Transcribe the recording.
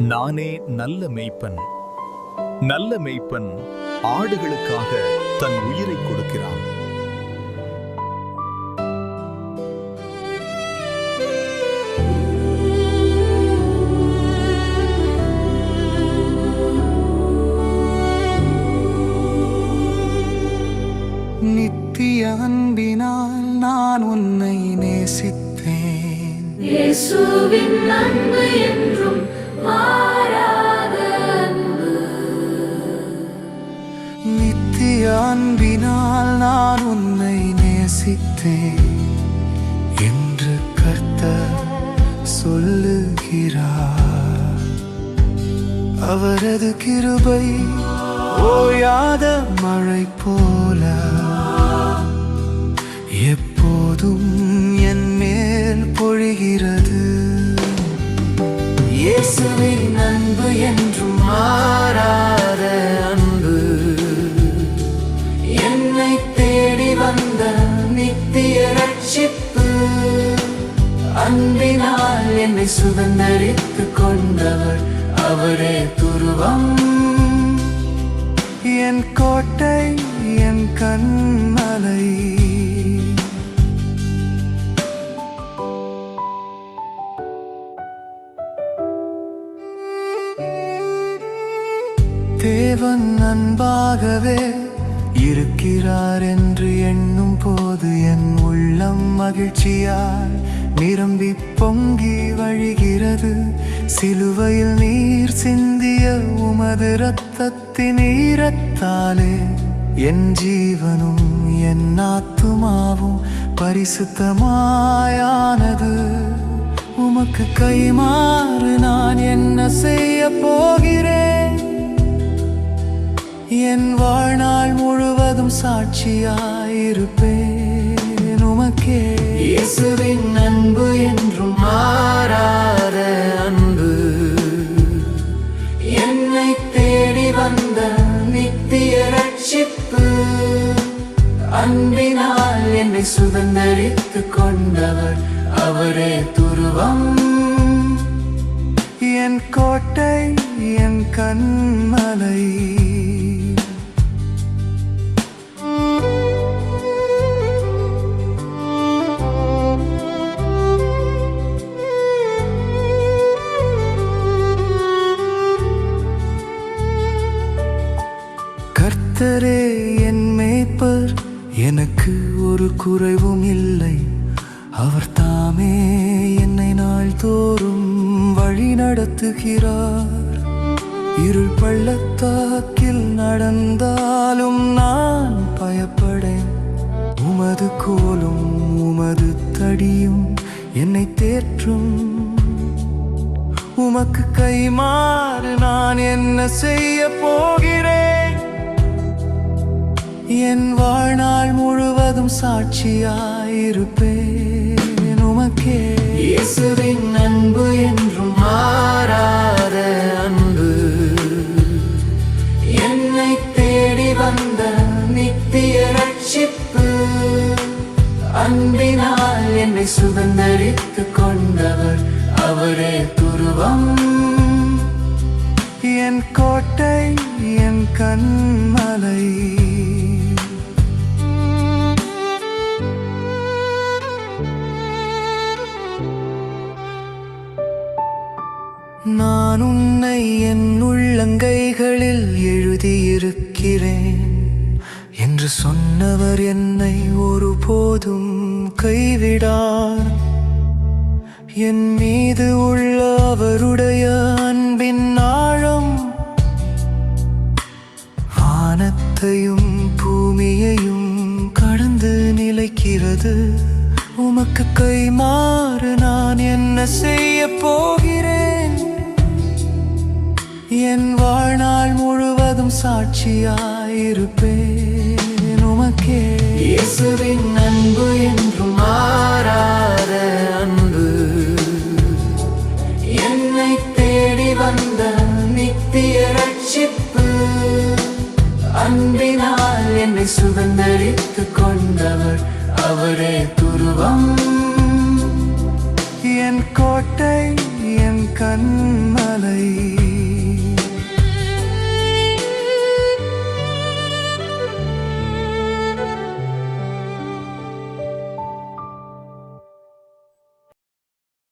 நானே நல்ல மேய்ப்பன். நல்ல மேய்ப்பன் ஆடுகளுக்காக தன் உயிரை கொடுக்கிறான். நித்திய அன்பினால் நான் உன்னை நேசித்தேன். என்றும் நித்திய அன்பினால் நான் உன்னை நேசித்தேன் என்று கர்த்தர் சொல்லுகிறார். அவரது கிருபை ஓயாத மழை போல் அன்பினால் என்னை சுதந்தரித்துக் கொண்டவர் அவரே துருவம். என் கோட்டை என் கண்மலை. தேவன் அன்பாகவே இருக்கிறார் என்று எண்ணும் போது என் உள்ளம் மகிழ்ச்சியால் நிரம்பி பொங்கி வழிகிறது. சிலுவையில் நீர் சிந்திய உமது ரத்தத்தின் ஈரத்தாலே என் ஜீவனும் என் ஆத்துமாவும் பரிசுத்தமாயானது. உமக்கு கைமாறு நான் என்ன செய்ய போகிறேன்? என் வாழ்நாள் முழுவதும் சாட்சியாயிருப்பேன். உமக்கே இயேசுவின் அன்பு என்றும் மாறாத அன்பு. என்னை தேடி வந்த நித்திய ரட்சிப்பு. அன்பினால் என்னை சுதந்தரித்துக் கொண்டவர் அவரே துருவம். என் கோட்டை என் கண்மலை கர்த்தரே என் மேய்ப்பர். எனக்கு ஒரு குறைவும் இல்லை. அவர் தாமே என்னை நாள் தோறும் வழி நடத்துகிறார். இருள் பள்ளத்தாக்கில் நடந்தாலும் நான் பயப்படேன். உமது கோலும் உமது தடியும் என்னை தேற்றும். உமக்கு கைமாறு நான் என்ன செய்ய போகிறேன்? என் வாழ்நாள் முழுவதும் சாட்சியாயிருப்பேன் உமக்கே. இயேசுவின் அன்பு என்றும் மாறாத அன்பு. என்னை தேடி வந்த நித்திய ரட்சிப்பு. அன்பினால் என்னை சுதந்தரித்துக் கொண்டவர் அவரே துருவம். என் கோட்டை என் கண்மலை உன்னை என் உள்ளங்கைகளில் எழுதியிருக்கிறேன். என்று சொன்னவர் என்னை ஒருபோதும் கைவிடார். என் மீது உள்ள அவருடைய அன்பின் ஆழம் வானத்தையும் பூமியையும் கடந்து நிலைக்கிறது. உமக்கு கைமாறு நான் என்ன செய்ய போகிறேன்? என் வாழ்நாள் முழுவதும் சாட்சியாயிருப்பேன் உமக்கே. இயேசுவின் அன்பு என்றும் மாறாத அன்பு. என்னை தேடி வந்த நித்திய ரட்சிப்பு. அன்பினால் என்னை சுதந்தரித்துக் கொண்டவர் அவரே துருவம். என் கோட்டை என் கண்மலை